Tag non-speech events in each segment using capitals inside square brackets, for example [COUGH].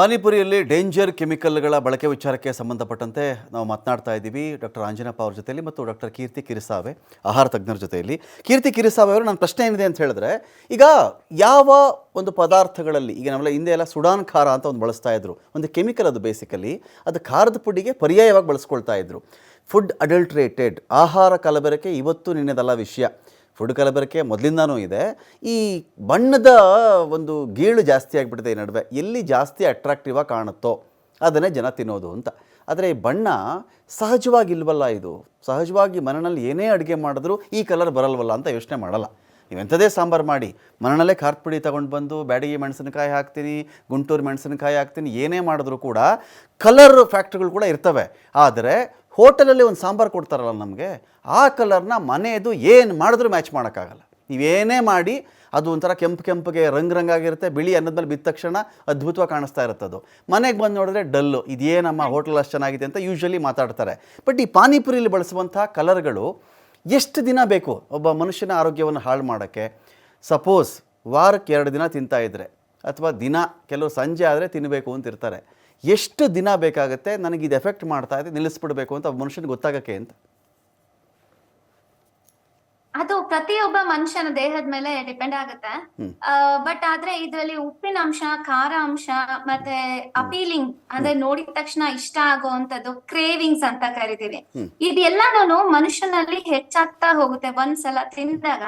ಪಾನಿಪುರಿಯಲ್ಲಿ danger ಕೆಮಿಕಲ್ಗಳ ಬಳಕೆ ವಿಚಾರಕ್ಕೆ ಸಂಬಂಧಪಟ್ಟಂತೆ ನಾವು ಮಾತನಾಡ್ತಾ ಇದ್ದೀವಿ. ಡಾಕ್ಟರ್ ಆಂಜನಪ್ಪ ಅವ್ರ ಜೊತೆಯಲ್ಲಿ ಮತ್ತು ಡಾಕ್ಟರ್ ಕೀರ್ತಿ ಕಿರಿಸಾವೆ, ಆಹಾರ ತಜ್ಞರ ಜೊತೆಯಲ್ಲಿ. ಕೀರ್ತಿ ಕಿರಿಸಾವೆ ಅವರು ನನ್ನ ಪ್ರಶ್ನೆ ಏನಿದೆ ಅಂತ ಹೇಳಿದ್ರೆ, ಈಗ ಯಾವ ಒಂದು ಪದಾರ್ಥಗಳಲ್ಲಿ, ಈಗ ನಾವೆಲ್ಲ ಹಿಂದೆ ಎಲ್ಲ ಸುಡಾನ್ ಖಾರ ಅಂತ ಒಂದು ಬಳಸ್ತಾ ಇದ್ರು. ಒಂದು ಕೆಮಿಕಲ್ ಅದು ಬೇಸಿಕಲಿ ಅದು ಖಾರದ ಪುಡಿಗೆ ಪರ್ಯಾಯವಾಗಿ ಬಳಸ್ಕೊಳ್ತಾ ಇದ್ರು. ಫುಡ್ ಅಡಲ್ಟ್ರೇಟೆಡ್ ಆಹಾರ ಕಲಬೆರಕೆ ಇವತ್ತು ನಿನ್ನೆದಲ್ಲ ವಿಷಯ. ಫುಡ್ ಕಲಬೆರಕೆ ಮೊದಲಿಂದನೂ ಇದೆ. ಈ ಬಣ್ಣದ ಒಂದು ಗೀಳು ಜಾಸ್ತಿ ಆಗಿಬಿಟ್ಟಿದೆ ಈ ನಡುವೆ. ಎಲ್ಲಿ ಜಾಸ್ತಿ ಅಟ್ರಾಕ್ಟಿವ್ ಆಗಿ ಕಾಣುತ್ತೋ ಅದನ್ನೇ ಜನ ತಿನ್ನೋದು ಅಂತ. ಆದರೆ ಈ ಬಣ್ಣ ಸಹಜವಾಗಿ ಇಲ್ವಲ್ಲ ಇದು? ಸಹಜವಾಗಿ ಮನನಲ್ಲಿ ಏನೇ ಅಡುಗೆ ಮಾಡಿದ್ರೂ ಈ ಕಲರ್ ಬರಲ್ವಲ್ಲ ಅಂತ ಯೋಚನೆ ಮಾಡಲ್ಲ. ನೀವೆಂಥದೇ ಸಾಂಬಾರು ಮಾಡಿ, ಮನನಲ್ಲೇ ಖಾರದ ಪುಡಿ ತೊಗೊಂಡು ಬಂದು ಬ್ಯಾಡಿಗೆ ಮೆಣಸಿನಕಾಯಿ ಹಾಕ್ತೀನಿ, ಗುಂಟೂರು ಮೆಣಸಿನಕಾಯಿ ಹಾಕ್ತೀನಿ, ಏನೇ ಮಾಡಿದ್ರೂ ಕೂಡ ಕಲರ್ ಫ್ಯಾಕ್ಟ್ರಿಗಳು ಕೂಡ ಇರ್ತವೆ. ಆದರೆ ಹೋಟೆಲಲ್ಲಿ ಒಂದು ಸಾಂಬಾರು ಕೊಡ್ತಾರಲ್ಲ ನಮಗೆ, ಆ ಕಲರ್ನ ಮನೆಯದು ಏನು ಮಾಡಿದ್ರೂ ಮ್ಯಾಚ್ ಮಾಡೋಕ್ಕಾಗಲ್ಲ. ನೀವೇನೇ ಮಾಡಿ, ಅದು ಒಂಥರ ಕೆಂಪು ಕೆಂಪಿಗೆ ರಂಗ್ ರಂಗಾಗಿರುತ್ತೆ ಬಿಳಿ ಅನ್ನದ ಮೇಲೆ ಬಿದ್ದ ತಕ್ಷಣ ಅದ್ಭುತವಾಗಿ ಕಾಣಿಸ್ತಾ ಇರುತ್ತೆ ಅದು. ಮನೆಗೆ ಬಂದು ನೋಡಿದ್ರೆ ಡಲ್ಲು, ಇದೇನಮ್ಮ ಹೋಟೆಲ್ ಅಷ್ಟು ಚೆನ್ನಾಗಿದೆ ಅಂತ ಯೂಶ್ವಲಿ ಮಾತಾಡ್ತಾರೆ. ಬಟ್ ಈ ಪಾನಿಪುರಿಲಿ ಬಳಸುವಂಥ ಕಲರ್ಗಳು ಎಷ್ಟು ದಿನ ಬೇಕು ಒಬ್ಬ ಮನುಷ್ಯನ ಆರೋಗ್ಯವನ್ನು ಹಾಳು ಮಾಡೋಕ್ಕೆ? ಸಪೋಸ್ ವಾರಕ್ಕೆ ಎರಡು ದಿನ ತಿಂತಾ ಇದ್ರೆ, ಅಥವಾ ದಿನ, ಕೆಲವು ಸಂಜೆ ಆದರೆ ತಿನ್ನಬೇಕು ಅಂತ ಇರ್ತಾರೆ. ಎಷ್ಟು ದಿನ ಬೇಕಾಗುತ್ತೆ ನನಗೆ ಇದು ಎಫೆಕ್ಟ್ ಮಾಡ್ತಾ ಇದೆ ನಿಲ್ಲಿಸ್ಬಿಡ್ಬೇಕು ಅಂತ ಮನುಷ್ಯನಿಗೆ ಗೊತ್ತಾಗಕ್ಕೆ ಅಂತ? ಅದು ಪ್ರತಿಯೊಬ್ಬ ಮನುಷ್ಯನ ದೇಹದ ಮೇಲೆ ಡಿಪೆಂಡ್ ಆಗುತ್ತೆ. ಬಟ್ ಆದ್ರೆ ಇದ್ರಲ್ಲಿ ಉಪ್ಪಿನ ಅಂಶ ಖಾರ ಅಂಶ ಮತ್ತೆ ಅಪೀಲಿಂಗ್ ಅಂದ್ರೆ ನೋಡಿದ ತಕ್ಷಣ ಇಷ್ಟ ಆಗುವಂತದ್ದು ಕ್ರೇವಿಂಗ್ಸ್ ಅಂತ ಕರಿತೀವಿ. ಇದೆಲ್ಲಾನು ಮನುಷ್ಯನಲ್ಲಿ ಹೆಚ್ಚಾಗ್ತಾ ಹೋಗುತ್ತೆ. ಒಂದ್ಸಲ ತಿಂದಾಗ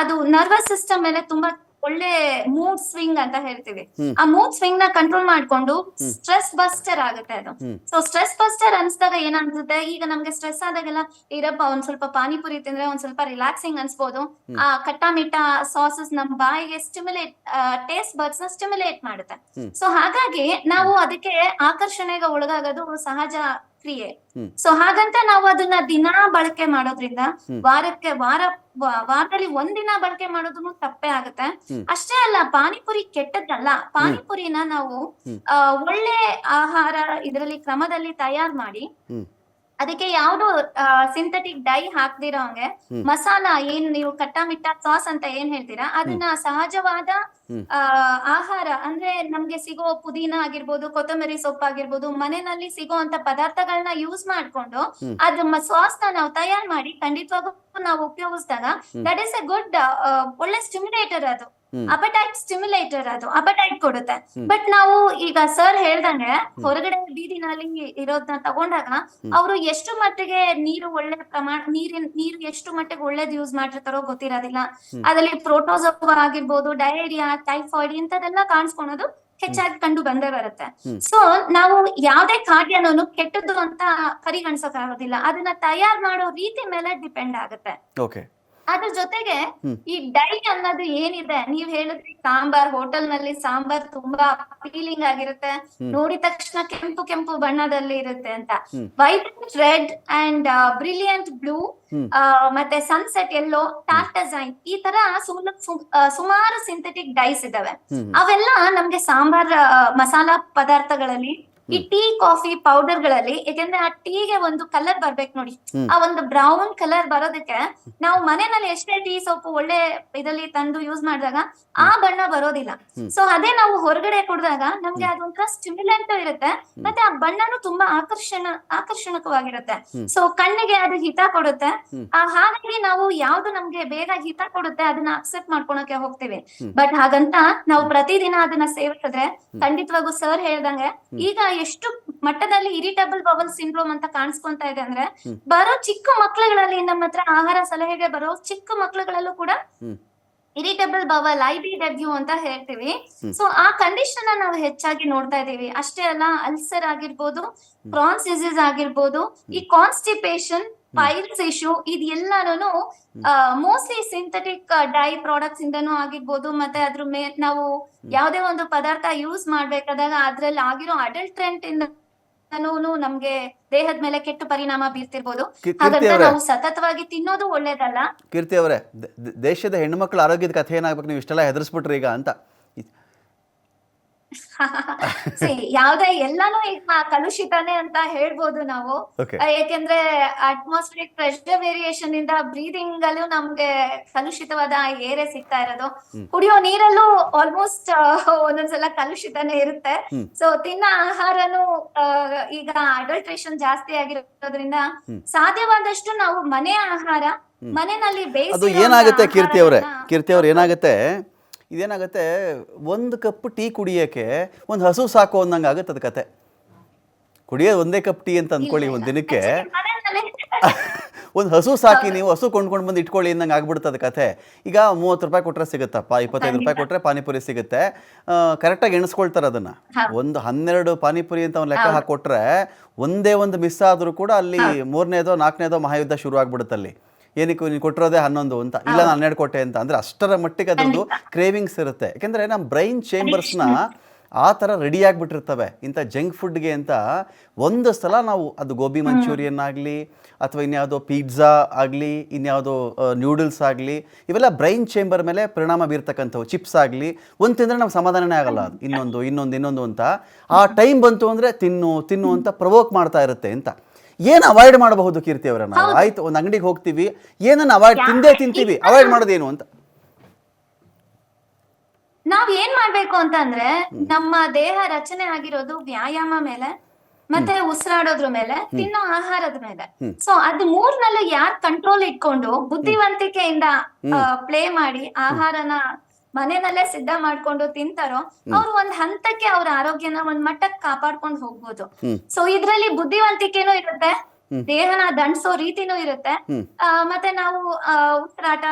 ಅದು ನರ್ವಸ್ ಸಿಸ್ಟಮ್ ಮೇಲೆ ತುಂಬಾ ಒಳ್ಳೆ ಮೂಡ್ ಸ್ವಿಂಗ್ ಅಂತ ಹೇಳ್ತೀವಿ. ಆ ಮೂಡ್ ಸ್ವಿಂಗ್ನ ಕಂಟ್ರೋಲ್ ಮಾಡ್ಕೊಂಡು ಸ್ಟ್ರೆಸ್ ಬಸ್ಟರ್ ಆಗುತ್ತೆ ಅದು. ಸೊ ಸ್ಟ್ರೆಸ್ ಬಸ್ಟರ್ ಅನ್ಸಿದಾಗ ಏನಾಗ್ತದೆ? ಈಗ ನಮ್ಗೆ ಸ್ಟ್ರೆಸ್ ಆದಾಗೆಲ್ಲ ಇರಪ್ಪ ಒಂದ್ ಸ್ವಲ್ಪ ಪಾನಿಪುರಿ ತಿಂದ್ರೆ ಒಂದ್ ಸ್ವಲ್ಪ ರಿಲ್ಯಾಕ್ಸಿಂಗ್ ಅನ್ಸ್ಬೋದು. ಆ ಕಟ್ಟಾ ಮಿಟ್ಟ ಸಾಸಸ್ ನಮ್ ಬಾಯಿಗೆ ಸ್ಟಿಮ್ಯುಲೇಟ್ ಟೇಸ್ಟ್ ಬರ್ಡ್ಸ್ನ ಸ್ಟಿಮ್ಯುಲೇಟ್ ಮಾಡುತ್ತೆ. ಸೊ ಹಾಗಾಗಿ ನಾವು ಅದಕ್ಕೆ ಆಕರ್ಷಣೆಗೆ ಒಳಗಾಗೋದು ಸಹಜ ಕ್ರಿಯೆ ಸೊ ಹಾಗಂತ ನಾವು ಅದನ್ನ ದಿನಾ ಬಳಕೆ ಮಾಡೋದ್ರಿಂದ ವಾರಕ್ಕೆ ವಾರ ವಾರದಲ್ಲಿ ಒಂದಿನ ಬಳಕೆ ಮಾಡೋದನ್ನು ತಪ್ಪೇ ಆಗುತ್ತೆ. ಅಷ್ಟೇ ಅಲ್ಲ ಪಾನಿಪುರಿ ಕೆಟ್ಟದ್ದಲ್ಲ. ಪಾನಿಪುರಿನ ನಾವು. ಒಳ್ಳೆ ಆಹಾರ ಇದರಲ್ಲಿ ಕ್ರಮದಲ್ಲಿ ತಯಾರು ಮಾಡಿ. ಅದಕ್ಕೆ ಯಾವ್ದು ಸಿಂಥೆಟಿಕ್ ಡೈ ಹಾಕ್ದಿರೋ ಹಂಗೆ. ಮಸಾಲಾ ಏನ್ ನೀವು ಕಟ್ಟ ಮಿಟ್ಟ ಸಾಸ್ ಅಂತ ಏನ್ ಹೇಳ್ತೀರಾ? ಅದನ್ನ ಸಹಜವಾದ ಆಹಾರ ಅಂದ್ರೆ ನಮ್ಗೆ ಸಿಗೋ ಪುದೀನ ಆಗಿರ್ಬೋದು ಕೊತ್ತಂಬರಿ ಸೊಪ್ಪು ಆಗಿರ್ಬೋದು ಮನೆಯಲ್ಲಿ ಸಿಗೋ ಅಂತ ಪದಾರ್ಥಗಳನ್ನ ಯೂಸ್ ಮಾಡ್ಕೊಂಡು. ಅದ್ರ ಸಾಸ್ನ ನಾವು ತಯಾರು ಮಾಡಿ ಖಂಡಿತವಾಗೂ ನಾವು ಉಪಯೋಗಿಸಿದಾಗ ದಟ್ ಇಸ್ ಎ ಗುಡ್ ಒಳ್ಳೆ ಸ್ಟಿಮ್ಯುಲೇಟರ್ ಅದು. ಅಪಟೈಟ್ ಸ್ಟಿಮ್ಯುಲೇಟರ್ ಅದು ಅಪಟೈಟ್ ಕೊಡುತ್ತೆ. ಬಟ್ ನಾವು ಈಗ ಸರ್ ಹೇಳ್ದಂಗೆ ಹೊರಗಡೆ ಬೀದಿನಲ್ಲಿ ಇರೋದನ್ನ ತಗೊಂಡಾಗ ಅವರು ಎಷ್ಟು ಮಟ್ಟಿಗೆ ನೀರು ಒಳ್ಳೆ ಪ್ರಮಾಣ ನೀರಿನ ನೀರು ಎಷ್ಟು ಮಟ್ಟಿಗೆ ಒಳ್ಳೇದ್ ಯೂಸ್ ಮಾಡಿರ್ತಾರೋ ಗೊತ್ತಿರೋದಿಲ್ಲ. ಅದರಲ್ಲಿ ಪ್ರೋಟೋಸೋವಾ ಆಗಿರ್ಬೋದು ಡಯೇರಿಯಾ ಟೈಫಾಯ್ಡ್ ಇಂಥದೆಲ್ಲ ಕಾಣಿಸ್ಕೊಳೋದು ಹೆಚ್ಚಾಗಿ ಕಂಡು ಬಂದೇ ಬರುತ್ತೆ. ಸೊ ನಾವು ಯಾವ್ದೇ ಖಾದ್ಯನೂ ಕೆಟ್ಟದ್ದು ಅಂತ ಪರಿಗಣಿಸಕ್ ಆಗೋದಿಲ್ಲ ಅದನ್ನ ತಯಾರು ಮಾಡೋ ರೀತಿ ಮೇಲೆ ಡಿಪೆಂಡ್ ಆಗುತ್ತೆ. ಅದ್ರ ಜೊತೆಗೆ ಈ ಡೈ ಅನ್ನೋದು ಏನಿದೆ? ನೀವ್ ಹೇಳಿದ್ರಿ ಸಾಂಬಾರ್ ಹೋಟೆಲ್ನಲ್ಲಿ ಸಾಂಬಾರ್ ತುಂಬಾ ಫೀಲಿಂಗ್ ಆಗಿರುತ್ತೆ. ನೋಡಿದ ತಕ್ಷಣ ಕೆಂಪು ಕೆಂಪು ಬಣ್ಣದಲ್ಲಿ ಇರುತ್ತೆ ಅಂತ. White vibrant red and brilliant blue. ಮತ್ತೆ ಸನ್ಸೆಟ್ ಎಲ್ಲೋ ಟಾರ್ಟಸೈನ್ ಈ ತರ ಸುಮಾರು ಸಿಂಥೆಟಿಕ್ ಡೈಸ್ ಇದಾವೆ. ಅವೆಲ್ಲ ನಮ್ಗೆ ಸಾಂಬಾರ್ ಮಸಾಲಾ ಪದಾರ್ಥಗಳಲ್ಲಿ ಈ ಟೀ ಕಾಫಿ ಪೌಡರ್ಗಳಲ್ಲಿ ಯಾಕಂದ್ರೆ ಆ ಟೀಗೆ ಒಂದು ಕಲರ್ ಬರ್ಬೇಕು ನೋಡಿ. ಆ ಒಂದು ಬ್ರೌನ್ ಕಲರ್ ಬರೋದಕ್ಕೆ ನಾವು ಮನೆಯಲ್ಲಿ ಎಷ್ಟೇ ಟೀ ಸೋಪು ಒಳ್ಳೆ ಇದರಲ್ಲಿ ತಂದು ಯೂಸ್ ಮಾಡಿದಾಗ ಆ ಬಣ್ಣ ಬರೋದಿಲ್ಲ. ಸೊ ಅದೇ ನಾವು ಹೊರಗಡೆ ಕುಡಿದಾಗ ನಮ್ಗೆ ಅದೊಂಥರ ಸ್ಟಿಮ್ಯುಲೆಂಟ್ ಇರುತ್ತೆ. ಮತ್ತೆ ಆ ಬಣ್ಣನು ತುಂಬಾ ಆಕರ್ಷಣ ಆಕರ್ಷಣಕವಾಗಿರುತ್ತೆ. ಸೊ ಕಣ್ಣಿಗೆ ಅದು ಹಿತ ಕೊಡುತ್ತೆ. ಆ, ಹಾಗಾಗಿ ನಾವು ಯಾವ್ದು ನಮ್ಗೆ ಬೇಗ ಹಿತ ಕೊಡುತ್ತೆ ಅದನ್ನ ಅಕ್ಸೆಪ್ಟ್ ಮಾಡ್ಕೊಳಕ್ಕೆ ಹೋಗ್ತೀವಿ. ಬಟ್ ಹಾಗಂತ ನಾವು ಪ್ರತಿದಿನ ಅದನ್ನ ಸೇವಿಸಿದ್ರೆ ಖಂಡಿತವಾಗೂ ಸರ್ ಹೇಳ್ದಂಗೆ ಈಗ ಎಷ್ಟು ಮಟ್ಟದಲ್ಲಿ ಇರಿಟಬಲ್ ಬಬಲ್ ಸಿಂಡ್ರೋಮ್ ಅಂತ ಕಾಣಿಸ್ಕೊಂತ ಇದೆ ಅಂದ್ರೆ ಬರೋ ಚಿಕ್ಕ ಮಕ್ಳುಗಳಲ್ಲಿ ನಮ್ಮ ಹತ್ರ ಆಹಾರ ಸಲಹೆಗೆ ಬರೋ ಚಿಕ್ಕ ಮಕ್ಳುಗಳಲ್ಲೂ ಕೂಡ. Irritable bowel I B W ಅಂತ ಹೇಳ್ತೀವಿ. ಸೊ ಆ ಕಂಡೀಷನ್ ನಾವು ಹೆಚ್ಚಾಗಿ ನೋಡ್ತಾ ಇದೀವಿ ಅಷ್ಟೇ ಅಲ್ಲ ಅಲ್ಸರ್ ಆಗಿರ್ಬೋದು ಕ್ರಾನ್ಸ್ ಡಿಸೀಸ್ ಆಗಿರ್ಬೋದು ಈ ಕಾನ್ಸ್ಟಿಪೇಷನ್ ಪೈಲ್ಸ್ ಇಶ್ಯೂ ಇದೆಲ್ಲಾನು ಮೋಸ್ಟ್ಲಿ ಸಿಂಥೆಟಿಕ್ ಡೈ ಪ್ರಾಡಕ್ಟ್ಸ್ ಇಂದನು ಆಗಿರ್ಬೋದು ಮತ್ತೆ ಅದ್ರ ಮೇಲೆ ನಾವು ಯಾವುದೇ ಒಂದು ಪದಾರ್ಥ ಯೂಸ್ ಮಾಡ್ಬೇಕಾದಾಗ ಅದ್ರಲ್ಲಿ ಆಗಿರೋ ಅಡಲ್ಟ್ರೆಂಟ್ ಇಂದ ನಮ್ಗೆ ದೇಹದ ಮೇಲೆ ಕೆಟ್ಟ ಪರಿಣಾಮ ಬೀರ್ತಿರ್ಬೋದು. ಹಾಗಂತ ನಾವು ಸತತವಾಗಿ ತಿನ್ನೋದು ಒಳ್ಳೇದಲ್ಲ. ಕೀರ್ತಿ ಅವರೇ ದೇಶದ ಹೆಣ್ಣು ಹೆಣ್ಣುಮಕ್ಕಳ ಆರೋಗ್ಯದ ಕಥೆ ಏನಾಗ್ಬೇಕು ನೀವು ಇಷ್ಟೆಲ್ಲ ಹೆದರ್ಸ್ಬಿಟ್ರಿ ಈಗ ಅಂತ. [LAUGHS] ಯಾವ್ದೇ ಎಲ್ಲಾನು ಈಗ ಕಲುಷಿತನೇ ಅಂತ ಹೇಳ್ಬೋದು ನಾವು. ಯಾಕೆಂದ್ರೆ ಅಟ್ಮಾಸ್ಫಿಯರ್ ಪ್ರೆಷರ್ ವೇರಿಯೇಷನ್ ಇಂದ ಬ್ರೀದಿಂಗ್ ಅಲ್ಲೂ ನಮ್ಗೆ ಕಲುಷಿತವಾದ ಏರೆ ಸಿಗ್ತಾ ಇರೋದು. ಕುಡಿಯೋ ನೀರಲ್ಲೂ ಆಲ್ಮೋಸ್ಟ್ ಒಂದೊಂದ್ಸಲ ಕಲುಷಿತನೇ ಇರುತ್ತೆ. ಸೊ ತಿನ್ನ ಆಹಾರನು ಈಗ ಅಡಲ್ಟ್ರೇಷನ್ ಜಾಸ್ತಿ ಆಗಿರೋದ್ರಿಂದ ಸಾಧ್ಯವಾದಷ್ಟು ನಾವು ಮನೆ ಆಹಾರ ಮನೆಯಲ್ಲಿ ಬೇಯಿಸಿ ಏನಾಗುತ್ತೆ ಕೀರ್ತಿ ಅವರೇ? ಕೀರ್ತಿ ಅವ್ರ ಏನಾಗುತ್ತೆ? ಇದೇನಾಗುತ್ತೆ? ಒಂದು ಕಪ್ ಟೀ ಕುಡಿಯೋಕ್ಕೆ ಒಂದು ಹಸು ಸಾಕು ಅನ್ನಂಗೆ ಆಗುತ್ತೆ ಅದು ಕತೆ. ಕುಡಿಯೋದು ಒಂದೇ ಕಪ್ ಟೀ ಅಂತ ಅಂದ್ಕೊಳ್ಳಿ ಒಂದು ದಿನಕ್ಕೆ. [LAUGHS] ಒಂದು ಹಸು ಸಾಕಿ ನೀವು ಹಸು ಕೊಂಡ್ಕೊಂಡು ಬಂದು ಇಟ್ಕೊಳ್ಳಿ ಅಂದಂಗೆ ಆಗ್ಬಿಡ್ತದೆ ಕತೆ. ಈಗ ಮೂವತ್ತು ರೂಪಾಯಿ ಕೊಟ್ಟರೆ ಸಿಗುತ್ತಪ್ಪ ಇಪ್ಪತ್ತೈದು ರೂಪಾಯಿ ಕೊಟ್ಟರೆ ಪಾನಿಪುರಿ ಸಿಗುತ್ತೆ. ಕರೆಕ್ಟಾಗಿ ಎಣಿಸ್ಕೊಳ್ತಾರೆ ಅದನ್ನು. ಒಂದು ಹನ್ನೆರಡು ಪಾನಿಪುರಿ ಅಂತ ಒಂದು ಲೆಕ್ಕ ಹಾಕೊಟ್ರೆ ಒಂದೇ ಒಂದು ಮಿಸ್ ಆದರೂ ಕೂಡ ಅಲ್ಲಿ ಮೂರನೇದೋ ನಾಲ್ಕನೇದೋ ಮಹಾಯುದ್ಧ ಶುರು ಆಗ್ಬಿಡುತ್ತೆ ಅಲ್ಲಿ. ಏನಕ್ಕೆ ನೀನು ಕೊಟ್ಟಿರೋದೇ ಹನ್ನೊಂದು ಅಂತ? ಇಲ್ಲ ನಾನು ಹನ್ನೆರಡು ಕೊಟ್ಟೆ ಅಂತ. ಅಂದರೆ ಅಷ್ಟರ ಮಟ್ಟಿಗೆ ಅದೊಂದು ಕ್ರೇವಿಂಗ್ಸ್ ಇರುತ್ತೆ. ಯಾಕೆಂದರೆ ನಮ್ಮ ಬ್ರೈನ್ ಚೇಂಬರ್ಸ್ನ ಆ ಥರ ರೆಡಿ ಆಗಿಬಿಟ್ಟಿರ್ತವೆ. ಇಂಥ ಜಂಕ್ ಫುಡ್ಗೆ ಅಂತ ಒಂದು ಸಲ ನಾವು ಅದು ಗೋಬಿ ಮಂಚೂರಿಯನ್ ಆಗಲಿ ಅಥವಾ ಇನ್ಯಾವುದೋ ಪಿಜ್ಜಾ ಆಗಲಿ ಇನ್ಯಾವುದೋ ನ್ಯೂಡಲ್ಸ್ ಆಗಲಿ ಇವೆಲ್ಲ ಬ್ರೈನ್ ಚೇಂಬರ್ ಮೇಲೆ ಪರಿಣಾಮ ಬೀರ್ತಕ್ಕಂಥವು. ಚಿಪ್ಸ್ ಆಗಲಿ ಒಂದು ತಿಂದರೆ ನಮ್ಗೆ ಸಮಾಧಾನನೇ ಆಗಲ್ಲ ಅದು. ಇನ್ನೊಂದು ಇನ್ನೊಂದು ಇನ್ನೊಂದು ಅಂತ. ಆ ಟೈಮ್ ಬಂತು ಅಂದರೆ ತಿನ್ನು ತಿನ್ನು ಅಂತ ಪ್ರವೋಕ್ ಮಾಡ್ತಾ ಇರುತ್ತೆ ಅಂತ. ಏನು ಅವಾಯ್ಡ್ ಮಾಡಬಹುದು ಕೀರ್ತಿ ಅವರ ನಾವು ಆಯ್ತು ಒಂದು ಅಂಗಡಿಗೆ ಹೋಗ್ತೀವಿ ಏನನ್ನ ಅವಾಯ್ಡ್ ತಿಂದೇ ತಿಂತೀವಿ. ಅವಾಯ್ಡ್ ಮಾಡೋದೇನು ಅಂತ. ನಾವ್ ಏನ್ ಮಾಡ್ಬೇಕು ಅಂತಂದ್ರೆ ನಮ್ಮ ದೇಹ ರಚನೆ ಆಗಿರೋದು ವ್ಯಾಯಾಮ ಮೇಲೆ ಮತ್ತೆ ಉಸಿರಾಡೋದ್ರ ಮೇಲೆ ತಿನ್ನೋ ಆಹಾರದ ಮೇಲೆ. ಸೊ ಅದ್ ಮೂರ್ನಲ್ಲೂ ಯಾರ್ ಕಂಟ್ರೋಲ್ ಇಟ್ಕೊಂಡು ಬುದ್ಧಿವಂತಿಕೆಯಿಂದ ಪ್ಲೇ ಮಾಡಿ ಆಹಾರನ ಮನೆಯಲ್ಲೇ ಸಿದ್ಧ ಮಾಡ್ಕೊಂಡು ತಿಂತಾರೋ ಅವ್ರು ಒಂದ್ ಹಂತಕ್ಕೆ ಅವ್ರ ಆರೋಗ್ಯನ ಒಂದ್ ಮಟ್ಟಕ್ಕೆ ಕಾಪಾಡ್ಕೊಂಡು ಹೋಗ್ಬೋದು. ಸೊ ಇದ್ರಲ್ಲಿ ಬುದ್ಧಿವಂತಿಕೆನೂ ಇರುತ್ತೆ ದೇಹನ ದಂಡಿಸೋ ರೀತಿನೂ ಇರುತ್ತೆ. ಮತ್ತೆ ನಾವು ಆ, ಉಸಿರಾಟ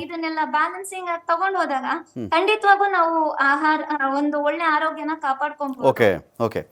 ಇದನ್ನೆಲ್ಲ ಬ್ಯಾಲೆನ್ಸಿಂಗ್ ಆಗಿ ತಗೊಂಡ್ ಹೋದಾಗ ಖಂಡಿತವಾಗೂ ನಾವು ಆಹಾರ ಒಂದು ಒಳ್ಳೆ ಆರೋಗ್ಯನ ಕಾಪಾಡ್ಕೊಂಡು ಓಕೆ ಓಕೆ